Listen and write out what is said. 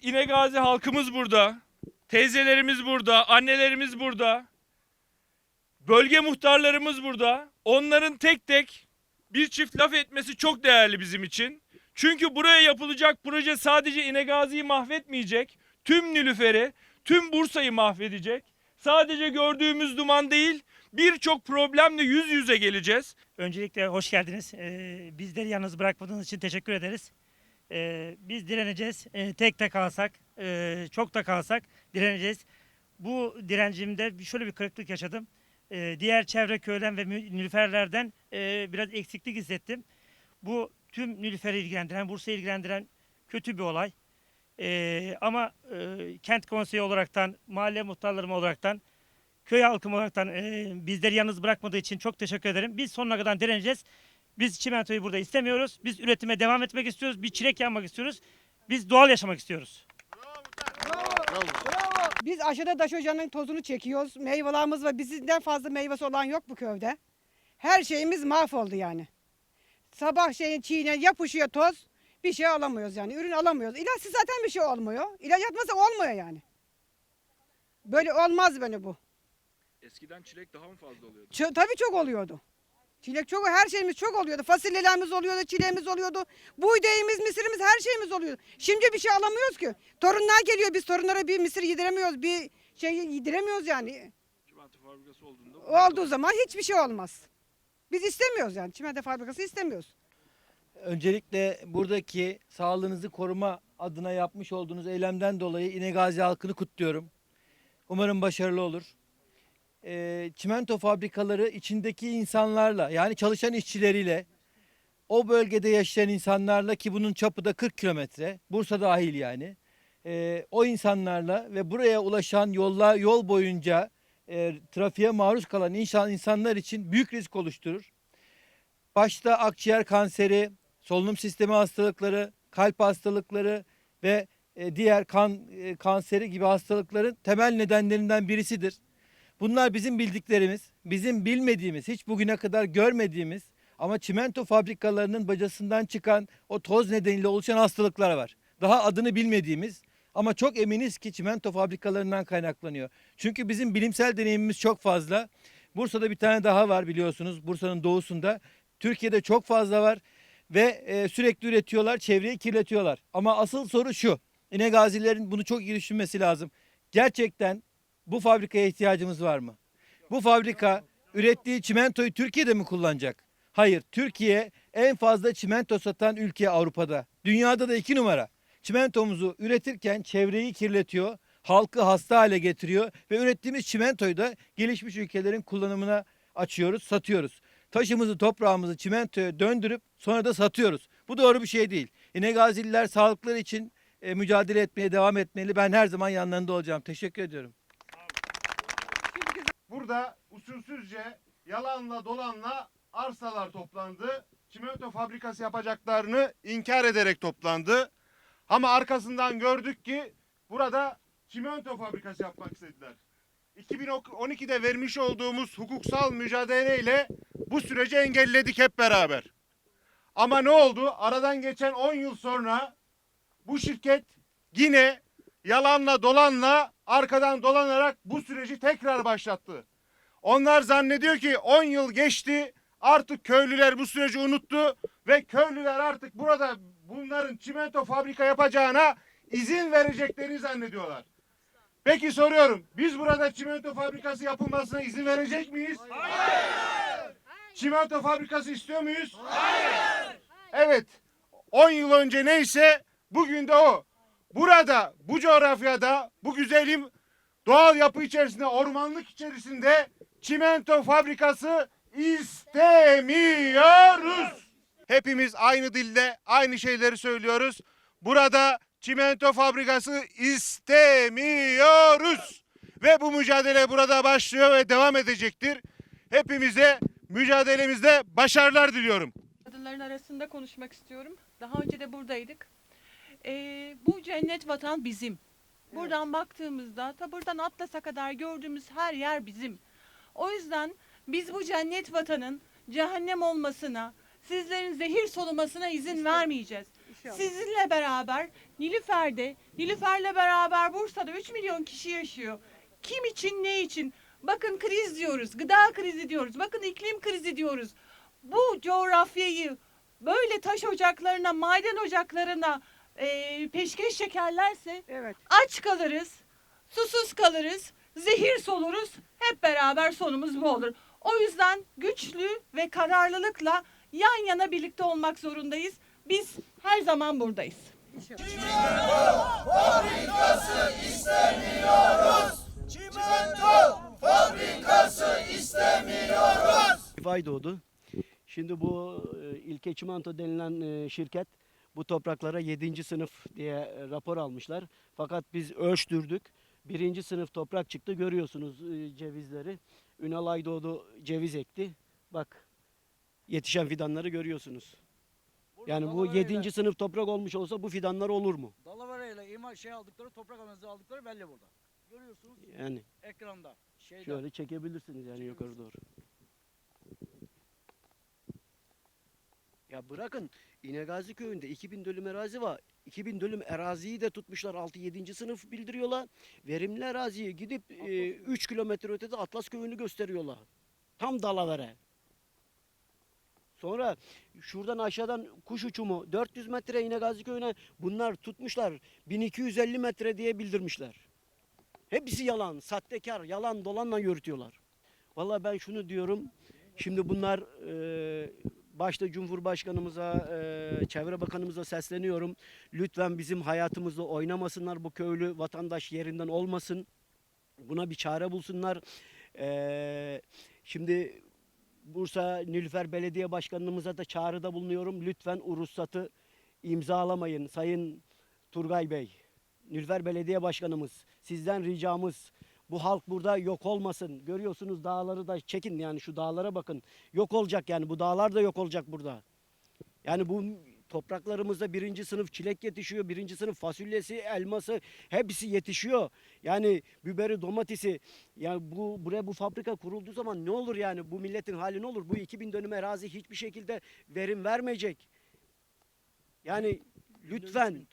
İnegazi halkımız burada. Teyzelerimiz burada, annelerimiz burada. Bölge muhtarlarımız burada. Onların tek tek bir çift laf etmesi çok değerli bizim için. Çünkü buraya yapılacak proje sadece İnegazi'yi mahvetmeyecek. Tüm Nilüfer'i, tüm Bursa'yı mahvedecek. Sadece gördüğümüz duman değil, birçok problemle yüz yüze geleceğiz. Öncelikle hoş geldiniz. Ee, bizleri yalnız bırakmadığınız için teşekkür ederiz. Ee, biz direneceğiz. Ee, tek de kalsak, e, çok da kalsak direneceğiz. Bu direncimde şöyle bir kırıklık yaşadım. Ee, diğer çevre köyden ve nilüferlerden e, biraz eksiklik hissettim. Bu tüm nilüferi ilgilendiren, Bursa'yı ilgilendiren kötü bir olay. Ee, ama e, kent konseyi olaraktan, mahalle muhtarlarım olaraktan köy halkım olaraktan e, bizleri yalnız bırakmadığı için çok teşekkür ederim. Biz sonuna kadar direneceğiz. Biz çimentoyu burada istemiyoruz. Biz üretime devam etmek istiyoruz. Bir çilek yanmak istiyoruz. Biz doğal yaşamak istiyoruz. Biz aşağıda taş ocağının tozunu çekiyoruz. Meyvelerimiz var. Bizden fazla meyvesi olan yok bu köyde. Her şeyimiz mahvoldu yani. Sabah şeyin çiğne yapışıyor toz. Bir şey alamıyoruz yani. Ürün alamıyoruz. İlaçsız zaten bir şey olmuyor. İlaç atmasa olmuyor yani. Böyle olmaz böyle bu. Eskiden çilek daha mı fazla oluyordu? Ço- tabii çok oluyordu. Çilek çok, her şeyimiz çok oluyordu. Fasulyelerimiz oluyordu, çileğimiz oluyordu. Buğdayımız, mısırımız, her şeyimiz oluyordu. Şimdi bir şey alamıyoruz ki. Torunlar geliyor, biz torunlara bir mısır yediremiyoruz, bir şey yediremiyoruz yani. Çimento fabrikası olduğunda Olduğu zaman hiçbir şey olmaz. Biz istemiyoruz yani. Çimento fabrikası istemiyoruz. Öncelikle buradaki sağlığınızı koruma adına yapmış olduğunuz eylemden dolayı İnegazi halkını kutluyorum. Umarım başarılı olur. Ee, çimento fabrikaları içindeki insanlarla yani çalışan işçileriyle o bölgede yaşayan insanlarla ki bunun çapı da 40 kilometre Bursa dahil yani ee, o insanlarla ve buraya ulaşan yolla, yol boyunca e, trafiğe maruz kalan insan, insanlar için büyük risk oluşturur. Başta akciğer kanseri, solunum sistemi hastalıkları, kalp hastalıkları ve e, diğer kan e, kanseri gibi hastalıkların temel nedenlerinden birisidir. Bunlar bizim bildiklerimiz, bizim bilmediğimiz, hiç bugüne kadar görmediğimiz ama çimento fabrikalarının bacasından çıkan o toz nedeniyle oluşan hastalıklar var. Daha adını bilmediğimiz ama çok eminiz ki çimento fabrikalarından kaynaklanıyor. Çünkü bizim bilimsel deneyimimiz çok fazla. Bursa'da bir tane daha var biliyorsunuz. Bursa'nın doğusunda. Türkiye'de çok fazla var ve e, sürekli üretiyorlar, çevreyi kirletiyorlar. Ama asıl soru şu. İnegazilerin bunu çok iyi düşünmesi lazım. Gerçekten bu fabrikaya ihtiyacımız var mı? Bu fabrika ürettiği çimentoyu Türkiye'de mi kullanacak? Hayır, Türkiye en fazla çimento satan ülke Avrupa'da. Dünyada da iki numara. Çimentomuzu üretirken çevreyi kirletiyor, halkı hasta hale getiriyor ve ürettiğimiz çimentoyu da gelişmiş ülkelerin kullanımına açıyoruz, satıyoruz. Taşımızı, toprağımızı çimentoya döndürüp sonra da satıyoruz. Bu doğru bir şey değil. İnegazililer sağlıkları için e, mücadele etmeye devam etmeli. Ben her zaman yanlarında olacağım. Teşekkür ediyorum. Burada usulsüzce yalanla dolanla arsalar toplandı. Çimento fabrikası yapacaklarını inkar ederek toplandı. Ama arkasından gördük ki burada çimento fabrikası yapmak istediler. 2012'de vermiş olduğumuz hukuksal mücadeleyle bu süreci engelledik hep beraber. Ama ne oldu? Aradan geçen 10 yıl sonra bu şirket yine yalanla dolanla arkadan dolanarak bu süreci tekrar başlattı. Onlar zannediyor ki 10 yıl geçti artık köylüler bu süreci unuttu ve köylüler artık burada bunların çimento fabrika yapacağına izin vereceklerini zannediyorlar. Peki soruyorum biz burada çimento fabrikası yapılmasına izin verecek miyiz? Hayır. Çimento fabrikası istiyor muyuz? Hayır. Evet 10 yıl önce neyse bugün de o. Burada bu coğrafyada bu güzelim doğal yapı içerisinde ormanlık içerisinde çimento fabrikası istemiyoruz. Hepimiz aynı dilde aynı şeyleri söylüyoruz. Burada çimento fabrikası istemiyoruz. Ve bu mücadele burada başlıyor ve devam edecektir. Hepimize mücadelemizde başarılar diliyorum. Kadınların arasında konuşmak istiyorum. Daha önce de buradaydık. Ee, bu cennet vatan bizim. Buradan baktığımızda ta buradan Atlas'a kadar gördüğümüz her yer bizim. O yüzden biz bu cennet vatanın cehennem olmasına, sizlerin zehir solumasına izin vermeyeceğiz. İnşallah. Sizinle beraber Nilüfer'de, Nilüfer'le beraber Bursa'da 3 milyon kişi yaşıyor. Kim için, ne için? Bakın kriz diyoruz, gıda krizi diyoruz, bakın iklim krizi diyoruz. Bu coğrafyayı böyle taş ocaklarına, maden ocaklarına e, peşkeş çekerlerse Evet. aç kalırız, susuz kalırız, zehir soluruz. Hep beraber sonumuz bu olur. O yüzden güçlü ve kararlılıkla yan yana birlikte olmak zorundayız. Biz her zaman buradayız. Vay doğdu. Şimdi bu e, İlke Çimento denilen e, şirket bu topraklara 7. sınıf diye e, rapor almışlar. Fakat biz ölçtürdük. Birinci sınıf toprak çıktı. Görüyorsunuz e, cevizleri. Ünal Aydoğdu ceviz ekti. Bak yetişen fidanları görüyorsunuz. Yani bu 7. sınıf toprak olmuş olsa bu fidanlar olur mu? Dalavarayla imar şey aldıkları, toprak analizi aldıkları belli burada. Görüyorsunuz Yani ekranda. Şeyde. şöyle çekebilirsiniz yani yukarı doğru. Ya bırakın İnegazi köyünde 2000 dönüm arazi var. 2000 dönüm araziyi de tutmuşlar 6-7. sınıf bildiriyorlar. Verimli araziye gidip 3 kilometre ötede Atlas köyünü gösteriyorlar. Tam dalavere. Sonra şuradan aşağıdan kuş uçumu 400 metre İnegazi köyüne bunlar tutmuşlar 1250 metre diye bildirmişler. Hepsi yalan, sahtekar, yalan dolanla yürütüyorlar. Vallahi ben şunu diyorum. Şimdi bunlar e, başta Cumhurbaşkanımıza, e, Çevre Bakanımıza sesleniyorum. Lütfen bizim hayatımızda oynamasınlar. Bu köylü vatandaş yerinden olmasın. Buna bir çare bulsunlar. E, şimdi Bursa Nilüfer Belediye Başkanımıza da çağrıda bulunuyorum. Lütfen ruhsatı imzalamayın Sayın Turgay Bey. Nilüfer Belediye Başkanımız sizden ricamız bu halk burada yok olmasın. Görüyorsunuz dağları da çekin yani şu dağlara bakın. Yok olacak yani bu dağlar da yok olacak burada. Yani bu topraklarımızda birinci sınıf çilek yetişiyor, birinci sınıf fasulyesi, elması hepsi yetişiyor. Yani biberi, domatesi yani bu buraya bu fabrika kurulduğu zaman ne olur yani bu milletin hali ne olur? Bu 2000 dönüm arazi hiçbir şekilde verim vermeyecek. Yani lütfen